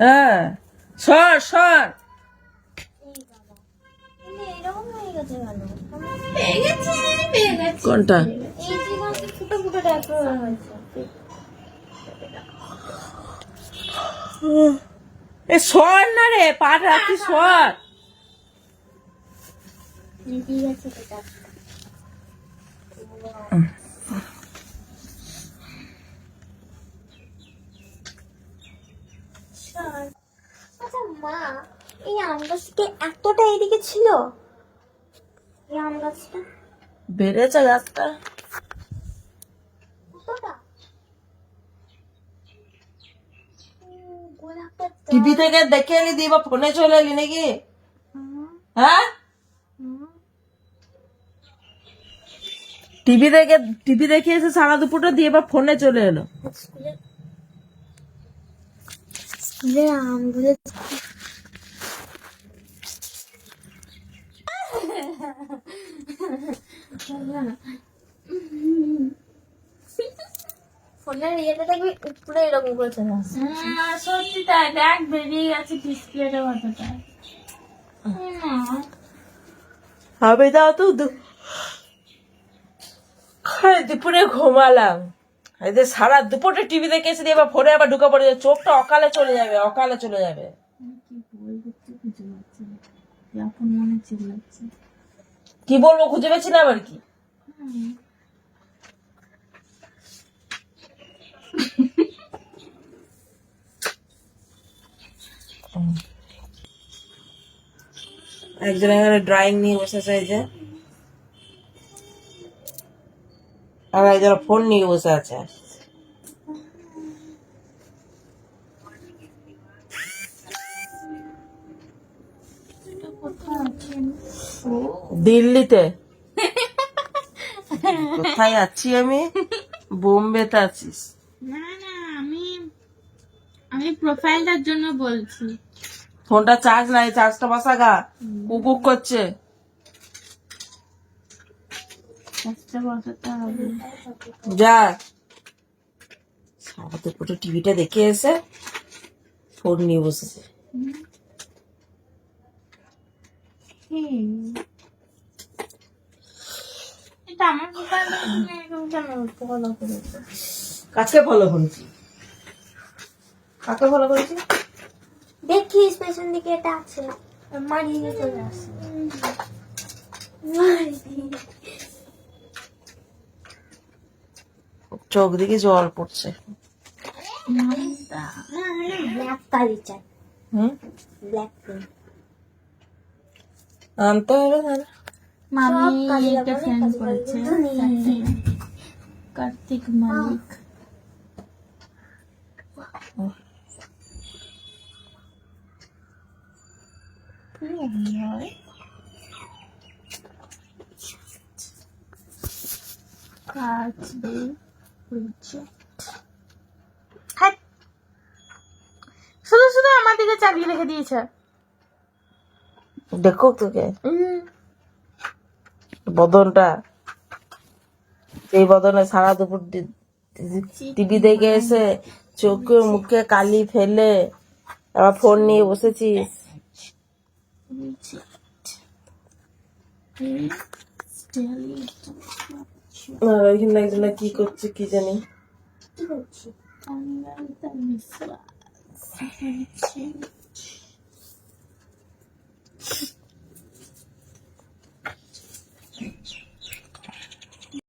হ্যাঁ সর সর। কোনটা? এ সর না রে পাট রাখি সর। ঠিক আছে আচ্ছা মা এই আম গাছটা এতটা এদিকে ছিল? এই আম গাছটা। বেড়েছে গাছটা টিভি থেকে দেখে এলি দিয়ে বা ফোনে চলে এলি নাকি? হ্যাঁ? টিভি দেখে টিভি দেখে এসে সারা দুপুরটা দিয়ে এবার ফোনে চলে এলো। স্কুলে আমগুলো ফোনের ইয়েটা দেখবি উপরে এরকম করে চলে আসে সত্যি তাই দেখ বেরিয়ে গেছে ডিসপ্লেটা কতটা হবে দাও তো দুপুরে ঘুমালাম এদের সারা দুপুরটা টিভি দেখে এসে দিয়ে ফোনে আবার ঢুকে পড়ে যাবে চোখটা অকালে চলে যাবে অকালে চলে যাবে। কি বলব খুঁজে পেয়েছি না আবার কি? একজন এখানে ড্রয়িং নিয়ে বসেছে এই আর একজন ফোন নিয়ে বসে আছে। দিল্লিতে? কোথায় আছি আমি? বোম্বেতে আছিস। না না আমি আমি প্রোফাইলটার জন্য বলছি। ফোনটা চার্জ নাই চার্জটা বসা গা। কুকুক করছে। যা। সারা দুপুরে টিভিটা দেখে এসে ফোন নিয়ে বসেছে। তুমি ফলো করেছি? কাকে ফলো করেছি? দেখিস পেছন দিকে এটা আছে। মারিয়ে চলে আসে মারিয়ে। চোখ দিকে জল পড়ছে। আনতে হবে মামি একটা ফ্রেন্ড করেছে। কার্তিক মালিক। কাজ শুধু শুধু আমার দিকে চালিয়ে রেখে দিয়েছে। দেখো তোকে। বদনটা। এই বদনে সারা দুপুর টিভি দেখে এসে চোখে মুখে কালি ফেলে আবার ফোন নিয়ে বসেছিস আর ওইখানে একজনে কি করছে কি জানি। কি করছি? আমি